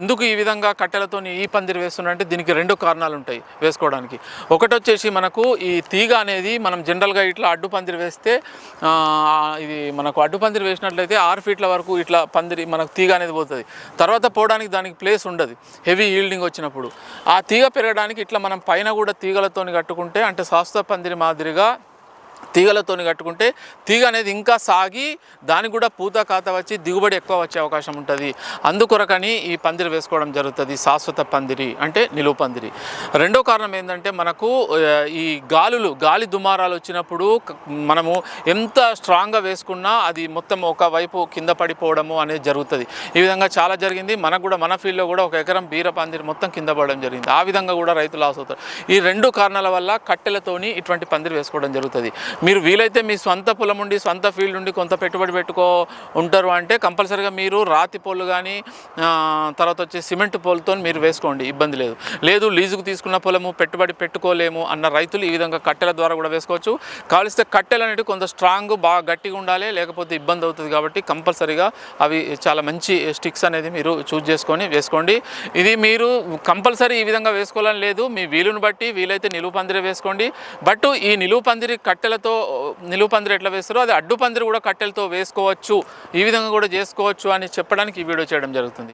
ఎందుకు ఈ విధంగా కట్టెలతో ఈ పందిరి వేస్తున్నారంటే దీనికి రెండు కారణాలు ఉంటాయి వేసుకోవడానికి. ఒకటి వచ్చేసి మనకు ఈ తీగ అనేది మనం జనరల్గా ఇట్లా అడ్డు పందిరి వేస్తే ఇది మనకు అడ్డు పందిరి వేసినట్లయితే ఆరు ఫీట్ల వరకు ఇట్లా పందిరి మనకు తీగ అనేది పోతుంది. తర్వాత పోవడానికి దానికి ప్లేస్ ఉండదు. హెవీ ఈల్డింగ్ వచ్చినప్పుడు. ఆ తీగ పెరగడానికి ఇట్లా మనం పైన కూడా తీగలతో కట్టుకుంటే అంటే శాస్త్ర పందిరి మాదిరిగా తీగలతోని కట్టుకుంటే తీగ అనేది ఇంకా సాగి దానికి కూడా పూత కాత వచ్చి దిగుబడి ఎక్కువ వచ్చే అవకాశం ఉంటుంది. అందుకొరకని ఈ పందిరి వేసుకోవడం జరుగుతుంది. శాశ్వత పందిరి అంటే నిలువ పందిరి. రెండో కారణం ఏంటంటే మనకు ఈ గాలులు గాలి దుమారాలు వచ్చినప్పుడు మనము ఎంత స్ట్రాంగ్గా వేసుకున్నా అది మొత్తం ఒక వైపు కింద పడిపోవడము అనేది జరుగుతుంది. ఈ విధంగా చాలా జరిగింది. మనకు కూడా మన ఫీల్డ్లో కూడా ఒక ఎకరం బీర పందిరి మొత్తం కింద పడడం జరిగింది. ఆ విధంగా కూడా రైతు లాస్ అవుతారు. ఈ రెండు కారణాల వల్ల కట్టెలతోని ఇటువంటి పందిరి వేసుకోవడం జరుగుతుంది. మీరు వీలైతే మీ సొంత పొలం ఉండి సొంత ఫీల్డ్ ఉండి కొంత పెట్టుబడి పెట్టుకో ఉంటారు అంటే కంపల్సరీగా మీరు రాతి పోలు కానీ తర్వాత వచ్చి సిమెంట్ పోల్తో మీరు వేసుకోండి ఇబ్బంది లేదు. లేదు లీజుకు తీసుకున్న పొలము పెట్టుబడి పెట్టుకోలేము అన్న రైతులు ఈ విధంగా కట్టెల ద్వారా కూడా వేసుకోవచ్చు. కావలిస్తే కట్టెలు అనేవి కొంత స్ట్రాంగ్ బాగా గట్టిగా ఉండాలి లేకపోతే ఇబ్బంది అవుతుంది కాబట్టి కంపల్సరీగా అవి చాలా మంచి స్టిక్స్ అనేది మీరు చూజ్ చేసుకొని వేసుకోండి. ఇది మీరు కంపల్సరీ ఈ విధంగా వేసుకోవాలని లేదు మీ వీలుని బట్టి వీలైతే నిలువు పందిరి వేసుకోండి. బట్ ఈ నిలువు పందిరి కట్టెలతో కట్టెలతో నిలువు పందిరి ఎట్లా వేస్తారో అది అడ్డు పందిరి కూడా కట్టెలతో వేసుకోవచ్చు ఈ విధంగా కూడా చేసుకోవచ్చు అని చెప్పడానికి ఈ వీడియో చేయడం జరుగుతుంది.